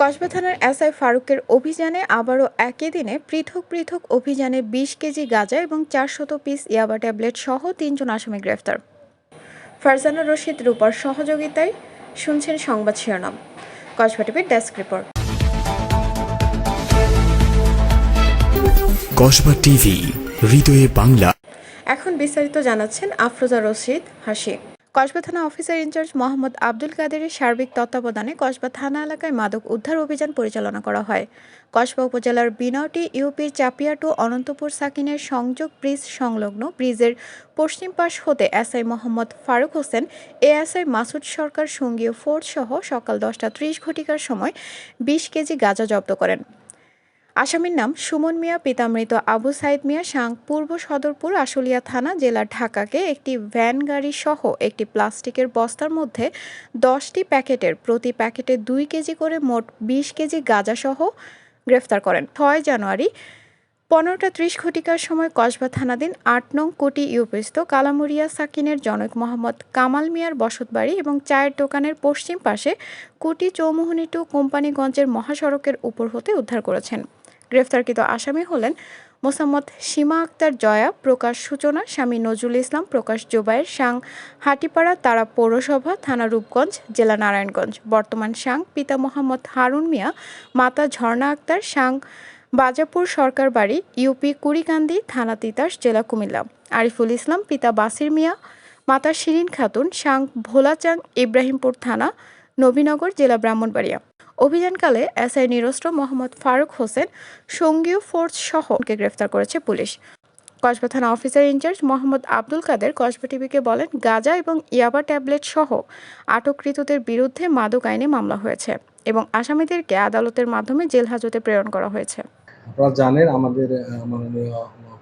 কসবা থানার এসআই ফারুকের অভিযানে আবারও একই দিনে পৃথক পৃথক অভিযানে বিশ কেজি গাঁজা এবং চারশত পিস ইয়াবা ট্যাবলেট সহ তিনজন আসামি গ্রেফতার। ফারজানা রশিদ রূপার সহযোগিতায় শুনছেন সংবাদ শিরোনাম। কসবা টিভির ডেস্ক রিপোর্ট। কসবা টিভি হৃদয়ে বাংলা। এখন বিস্তারিত জানাচ্ছেন আফরোজা রশিদ হাসি। কসবা থানা অফিসার ইনচার্জ মোহাম্মদ আব্দুল কাদেরের সার্বিক তত্ত্বাবধানে কসবা থানা এলাকায় মাদক উদ্ধার অভিযান পরিচালনা করা হয়। কসবা উপজেলার বিনয়টি ইউপির চাপিয়াটু, অনন্তপুর সাকিনের সংযোগ ব্রিজ সংলগ্ন ব্রিজের পশ্চিম পাশ হতে এসআই মোহাম্মদ ফারুক হোসেন, এএসআই মাসুদ সরকার সঙ্গীয় ফোর্স সহ সকাল দশটা ত্রিশ ঘটিকার সময় বিশ কেজি গাঁজা জব্দ করেন। আসামির নাম সুমন মিয়া পিতামৃত আবু সাইদ মিয়া সাং পূর্ব সদরপুর আশুলিয়া থানা জেলা ঢাকাকে একটি ভ্যান গাড়ি সহ একটি প্লাস্টিকের বস্তার মধ্যে দশটি প্যাকেটের প্রতি প্যাকেটে দুই কেজি করে মোট বিশ কেজি গাঁজা সহ গ্রেফতার করেন। ছয় জানুয়ারি পনেরোটা ত্রিশ ঘটিকার সময় কসবা থানাধীন আট নং কোটি ইউপিস্ত কালামুরিয়া সাকিনের জনক মোহাম্মদ কামাল মিয়ার বসতবাড়ি এবং চায়ের দোকানের পশ্চিম পাশে কুটি চৌমুহনী টু কোম্পানিগঞ্জের মহাসড়কের উপর হতে উদ্ধার করেছেন। গ্রেফতারকৃত আসামি হলেন মোসাম্মদ সীমা আক্তার জয়া, প্রকাশ সূচনা, স্বামী নজরুল ইসলাম, প্রকাশ জোবায়ের সাং, হাটিপাড়া তারা পৌরসভা, থানা রূপগঞ্জ, জেলা নারায়ণগঞ্জ। বর্তমান সাং পিতা মোহাম্মদ হারুন মিয়া, মাতা ঝর্ণা আক্তার, সাং বাজাপুর সরকার বাড়ি, ইউপি কুড়িকান্দি থানা তিতাস, জেলা কুমিল্লা। আরিফুল ইসলাম পিতা বাসির মিয়া, মাতা শিরিন খাতুন, সাং ভোলাচাং ইব্রাহিমপুর থানা, নবীনগর, জেলা ব্রাহ্মণবাড়িয়া। অভিযানকালে এসআই নিরস্ত্র মোহাম্মদ ফারুক হোসেন সঙ্গীয় ফোর্স সহ গ্রেফতার করেছে পুলিশ। কসবা থানা officer in charge Mohammad Abdul Kader Kasba টিভিকে বলেন, গাঁজা এবং ইয়াবা ট্যাবলেট সহ আটককৃতদের বিরুদ্ধে মাদক আইনে মামলা হয়েছে এবং আসামিদেরকে আদালতের মাধ্যমে জেল হাজতে প্রেরণ করা হয়েছে। আপনারা জানেন আমাদের মাননীয়